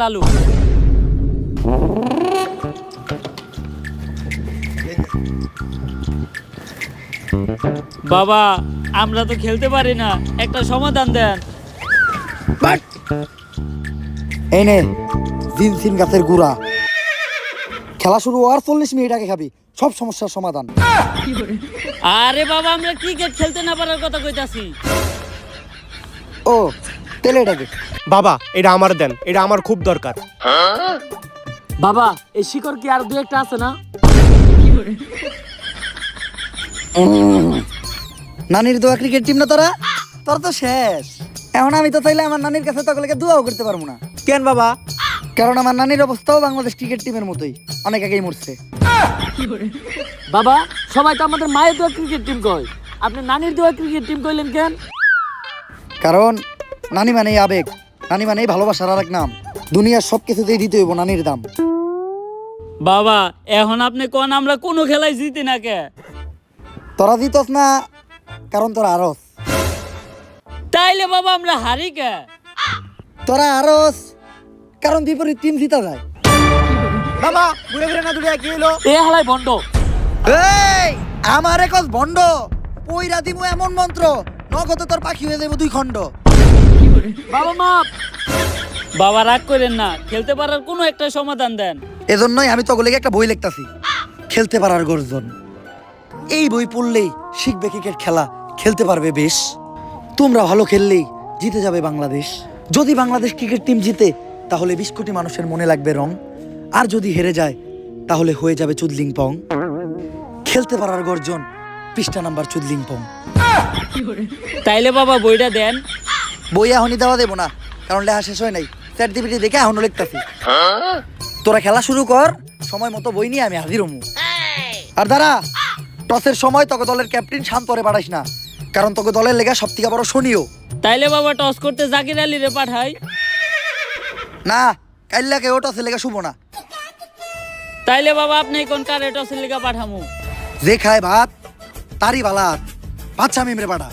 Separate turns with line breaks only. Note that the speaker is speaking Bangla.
লালু। বাবা আমরা তো খেলতে পারি না। একটা সমাধান দেন।
এই নে জিনসিন গাছের গুড়া। খেলা শুরু হওয়ার চল্লিশ মিনিট আগে খাবি সব সমস্যার সমাধান।
আরে বাবা আমরা ক্রিকেট খেলতে না পারার কথা কইতাছি।
ও তেলে এটাকে।
বাবা এটা আমার দেন এটা আমার খুব দরকার।
বাবা এই শিকড় কি আর দু একটা আছে না?
নানির দোয়া ক্রিকেট টিম না তোরা? তোর তো শেষ। এখন আমি তো চাইলে আমার নানির কাছে তকলেকে দোয়াও করতে পারব না।
কেন বাবা?
কারণ আমার নানির অবস্থাও বাংলাদেশ ক্রিকেট টিমের মতোই। অনেক আগেই মরছে।
বাবা সবাই তো আমাদের মায়ের দোয়া ক্রিকেট টিম কয়। আপনি নানির দোয়া ক্রিকেট টিম কইলেন কেন?
কারণ নানি মানেই আবেগ নানি মানেই ভালোবাসার আর এক নাম। দুনিয়ার সব কিছুতেই দিতে হইব নানির দাম।
বাবা এখন আপনি কোন আমরা কোনো খেলায় জিতি না কে?
তোরা দিতস না কারণ তোরা আরস।
তাইলে বাবা আমরা হারি কে?
তোরা আরস কারণ বিপরীত টিম জিতা যায়।
বাবা ঘুরে ফিরে না দূরে কি হলো
এ হালাই বন্ধ।
এই আমার একজ ভণ্ড পইরা দিমু এমন মন্ত্র নগদে তোর পাখি হয়ে যাব দুই খণ্ড।
বাবা মাপ। বাবা রাগ করেন না। খেলতে পারার কোনো একটা সমাধান দেন।
এজন্যই আমি তগলেকে একটা বই লিখতাছি। খেলতে পারার গর্জন। এই বই পড়লেই শিখবে ক্রিকেট খেলা। খেলতে পারবে বেশ। তোমরা ভালো খেললেই জিতে যাবে বাংলাদেশ। যদি বাংলাদেশ ক্রিকেট টিম জিতে তাহলে বিশ কোটি মানুষের মনে লাগবে রং। আর যদি হেরে যায় তাহলে হয়ে যাবে চুদলিং পং। খেলতে পারার গর্জন পৃষ্ঠা নাম্বার চুদলিং পং।
তাইলে বাবা বইটা দেন।
বই এখনই দেওয়া দেবো না কারণ লেখা শেষ হয় নাই। চ্যাট জিপিটি দেখে এখনও লিখতাছি। তোরা খেলা শুরু কর সময় মতো বই নিয়ে আমি হাজির হমু। আর দাঁড়া টসের সময় তোকে দলের ক্যাপ্টেন শান্তরে পাঠাইস না কারণ তোকে দলের লেগা সব থেকে বড় শনিও
তাইলে বাবা টস করতে জাকির আলী রে পাঠাই।
না কাইল্লাকে ও টসের লেগা শুভ না।
তাইলে বাবা আপনি কোন কারে টসের লিগা পাঠামু?
যে খায় ভাত তারই বালাত। বাচ্চা মেমরে পাঠা।